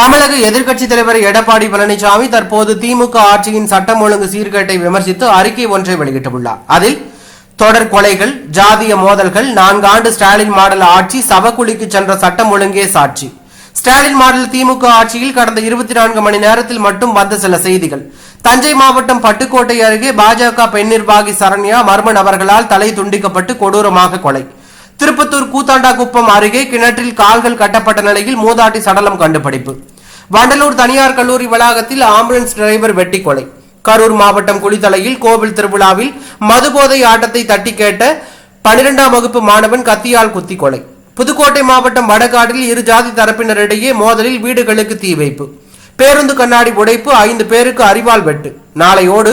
தமிழக எதிர்க்கட்சித் தலைவர் எடப்பாடி பழனிசாமி தற்போது திமுக ஆட்சியின் சட்டம் ஒழுங்கு சீர்கேட்டை விமர்சித்து அறிக்கை ஒன்றை வெளியிட்டுள்ளார். அதில் தொடர் கொலைகள் ஜாதிய மோதல்கள் நான்காண்டு ஸ்டாலின் மாடல் ஆட்சி சவக்குழிக்கு சென்ற சட்டம் ஒழுங்கே சாட்சி. ஸ்டாலின் மாடல் திமுக ஆட்சியில் கடந்த இருபத்தி நான்கு மணி நேரத்தில் மட்டும் வந்த சில செய்திகள். தஞ்சை மாவட்டம் பட்டுக்கோட்டை அருகே பாஜக பெண் நிர்வாகி சரண்யா மர்ம நபர்களால் தலை துண்டிக்கப்பட்டு கொடூரமாக கொலை. திருப்பத்தூர் கூத்தாண்டாகுப்பம் அருகே கிணற்றில் கால்கள் கட்டப்பட்ட நிலையில் மூதாட்டி சடலம் கண்டுபிடிப்பு. வண்டலூர் தனியார் கல்லூரி வளாகத்தில் ஆம்புலன்ஸ் டிரைவர் வெட்டி கொலை. கரூர் மாவட்டம் குளித்தலையில் கோவில் திருவிழாவில் மதுபோதை ஆட்டத்தை தட்டி கேட்ட பனிரெண்டாம் வகுப்பு மாணவன் கத்தியால் குத்தி கொலை. புதுக்கோட்டை மாவட்டம் வடகாட்டில் இரு ஜாதி தரப்பினரிடையே மோதலில் வீடுகளுக்கு தீ வைப்பு. பேருந்து கண்ணாடி உடைப்பு ஐந்து பேருக்கு அறிவால் வெட்டு. நாளையோடு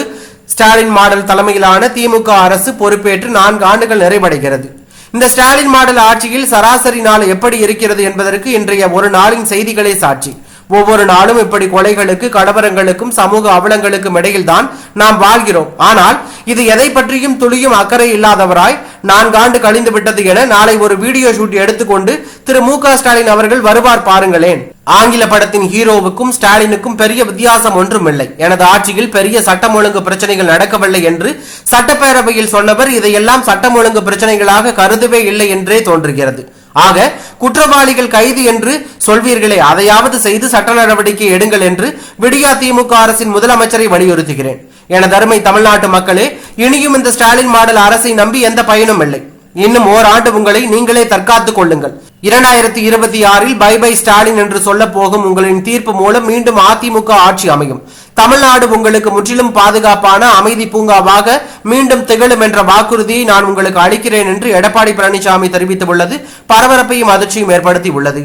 ஸ்டாலின் மாடல் தலைமையிலான திமுக அரசு பொறுப்பேற்று நான்கு ஆண்டுகள் நிறைவடைகிறது. இந்த ஸ்டாலின் மாடல் ஆட்சியில் சராசரி நாள் எப்படி இருக்கிறது என்பதற்கு இன்றைய ஒரு நாளின் செய்திகளே சாட்சி. ஒவ்வொரு நாளும் இப்படி கொலைகளுக்கு கடவரங்களுக்கும் சமூக அவலங்களுக்கும் இடையில்தான் நாம் வாழ்கிறோம். ஆனால் இது எதை பற்றியும் துளியும் அக்கறை இல்லாதவராய் நான்காண்டு கழிந்து விட்டது என நாளை ஒரு வீடியோ ஷூட் எடுத்துக்கொண்டு திரு மு க ஸ்டாலின் அவர்கள் வருவார் பாருங்களேன். ஆங்கில படத்தின் ஹீரோவுக்கும் ஸ்டாலினுக்கும் பெரிய வித்தியாசம் ஒன்றும் இல்லை எனது ஆட்சியில் பெரிய சட்டம் ஒழுங்கு பிரச்சனைகள் நடக்கவில்லை என்று சட்டப்பேரவையில் சொன்னவர் இதையெல்லாம் சட்டம் ஒழுங்கு பிரச்சனைகளாக கருதவே இல்லை என்றே தோன்றுகிறது. ஆக குற்றவாளிகள் கைது என்று சொல்வீர்களே அதையாவது செய்து சட்ட நடவடிக்கை எடுங்கள் என்று விடியா திமுக அரசின் முதலமைச்சரை வலியுறுத்துகிறேன். எனது அருமை தமிழ்நாட்டு மக்களே இனியும் இந்த ஸ்டாலின் மாடல் அரசை நம்பி எந்த பயனும் இல்லை. இன்னும் ஓராண்டு உங்களை நீங்களே தற்காத்துக் கொள்ளுங்கள். இரண்டாயிரத்தி இருபத்தி ஆறில் பை பை ஸ்டாலின் என்று சொல்ல போகும் உங்களின் தீர்ப்பு மூலம் மீண்டும் அதிமுக ஆட்சி அமையும். தமிழ்நாடு உங்களுக்கு முற்றிலும் பாதுகாப்பான அமைதி பூங்காவாக மீண்டும் திகழும் என்ற வாக்குறுதியை நான் உங்களுக்கு அளிக்கிறேன் என்று எடப்பாடி பழனிசாமி தெரிவித்துள்ளது. பரபரப்பையும் அதிர்ச்சியும் ஏற்படுத்தி உள்ளது